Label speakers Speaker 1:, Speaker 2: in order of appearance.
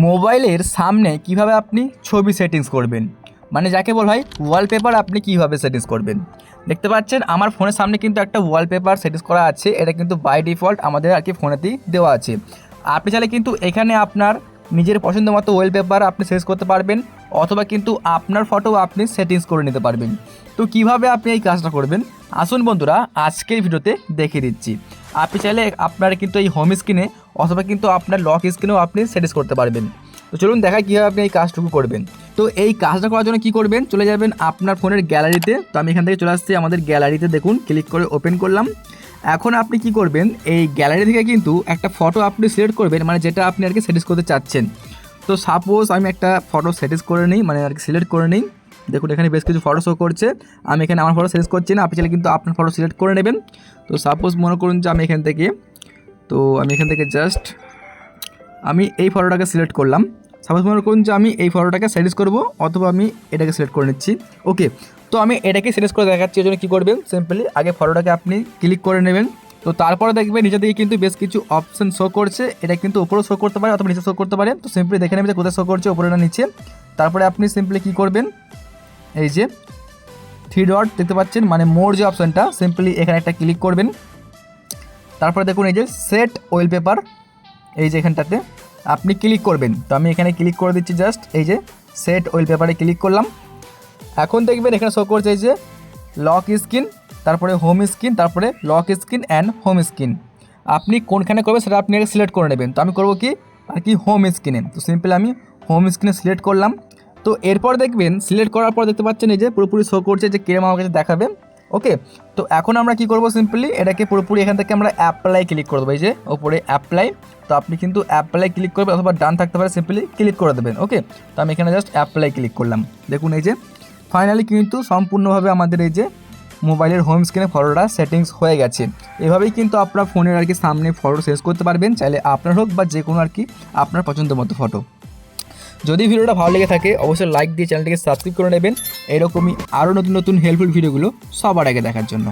Speaker 1: মোবাইলের সামনে কীভাবে আপনি ছবি সেটিংস করবেন? মানে যাকে বলা হয় ওয়ালপেপার আপনি কীভাবে সেটিংস করবেন? দেখতে পাচ্ছেন, আমার ফোনের সামনে কিন্তু একটা ওয়ালপেপার সেটিংস করা আছে। এটা কিন্তু বাই ডিফল্ট আমাদের আর কি ফোনেতেই দেওয়া আছে। আপনি চাইলে কিন্তু এখানে আপনার নিজের পছন্দ মতো ওয়ালপেপার আপনি সেট করতে পারবেন, অথবা কিন্তু আপনার ফটো আপনি সেটিংস করে নিতে পারবেন। তো কীভাবে আপনি এই কাজটা করবেন? আসুন বন্ধুরা, আজকের ভিডিওতে দেখিয়ে দিচ্ছি। আপনি চাইলে আপনার কিন্তু এই হোম স্ক্রিনে অথবা কিন্তু আপনার লক স্ক্রিনেও আপনি সেটিংস করতে পারবেন। তো চলুন দেখা কীভাবে আপনি এই কাজটুকু করবেন। তো এই কাজটা করার জন্য কী করবেন? চলে যাবেন আপনার ফোনের গ্যালারিতে তো। আমি এখান থেকে চলে আসছি আমাদের গ্যালারিতে দেখুন ক্লিক করে ওপেন করলাম। এখন আপনি কি করবেন? এই গ্যালারি থেকে কিন্তু একটা ফটো আপনি সিলেক্ট করবেন মানে যেটা আপনি আর কি সেটিংস করতে চাচ্ছেন। তো সাপোজ আমি একটা ফটো সেটিংস করে নিই মানে আর কি সিলেক্ট করে নিই। দেখুন, এখানে বেশ কিছু ফটো শো করছে। আমি এখানে আমার ফটো সিলেক্ট করছি না, আপনি চাইলে কিন্তু আপনার ফটো সিলেক্ট করে নেবেন। তো সাপোজ মনে করুন যে আমি এখান থেকে, তো আমি এখান থেকে জাস্ট আমি এই ফটোটাকে সিলেক্ট করলাম। সাপোজ মনে করুন যে আমি এই ফটোটাকে সেটিংস করব, অথবা আমি এটাকে সিলেক্ট করে নিচ্ছি। ওকে তো আমি এটাকে সিলেক্ট করে দেখাচ্ছি ওই জন্য কী করবেন? সিম্পলি আগে ফটোটাকে আপনি ক্লিক করে নেবেন। তো তারপরে দেখবেন, নিচে দিকে কিন্তু বেশ কিছু অপশন শো করছে। এটা কিন্তু উপরেও শো করতে পারে, অথবা নিচে শো করতে পারে। তো সিম্পলি দেখে নেবেন যে কোথায় শো করছে, উপরে না নিচে। তারপরে আপনি সিম্পলি কী করবেন? এই যে থ্রি ডট দেখতে পাচ্ছেন মানে মোর যে অপশানটা সিম্পলি এখানে একটা ক্লিক করবেন। তারপরে দেখুন এই যে সেট ওয়েল পেপার এই যে এখানটাতে আপনি ক্লিক করবেন। তো আমি এখানে ক্লিক করে দিচ্ছি জাস্ট এই যে সেট ওয়েল পেপারে ক্লিক করলাম। এখন দেখবেন এখানে শো করছে এই যে লক স্ক্রিন তারপরে হোম স্ক্রিন তারপরে lock screen and home screen আপনি কোনখানে করবেন সেটা আপনি সিলেক্ট করে নেবেন। তো আমি করব কি? আর কি হোম স্ক্রিনে তো সিম্পল আমি হোম স্ক্রিনে সিলেক্ট করলাম। তো এরপর দেখবেন সিলেক্ট করার পর দেখতে পাচ্ছেন এই যে পুরোপুরি শো করছে যে কিরম আমার কাছে দেখাবে। ওকে তো এখন আমরা কি করব সিম্পলি এটাকে পুরোপুরি এখান থেকে আমরা অ্যাপ্লাই ক্লিক করে দেবো এই যে ওপরে অ্যাপ্লাই তো আপনি কিন্তু অ্যাপ্লাই ক্লিক করবেন অথবা ডান থাকতে পারে সিম্পলি ক্লিক করে দেবেন। ওকে তো আমি এখানে জাস্ট অ্যাপ্লাই ক্লিক করলাম। দেখুন এই যে ফাইনালি কিন্তু সম্পূর্ণভাবে আমাদের এই যে মোবাইলের হোম স্ক্রিনে ফটোটা সেটিংস হয়ে গেছে। এভাবেই কিন্তু আপনার ফোনের আর কি সামনে ফটো সেভ করতে পারবেন। চাইলে আপনার হোক বা যে কোনো আর কি আপনার পছন্দ মতো ফটো যদি ভিডিওটা ভালো লেগে থাকে, অবশ্যই লাইক দিয়ে চ্যানেলটিকে সাবস্ক্রাইব করে নেবেন। এরকমই আরও নতুন নতুন হেল্পফুল ভিডিওগুলো সবার আগে দেখার জন্য।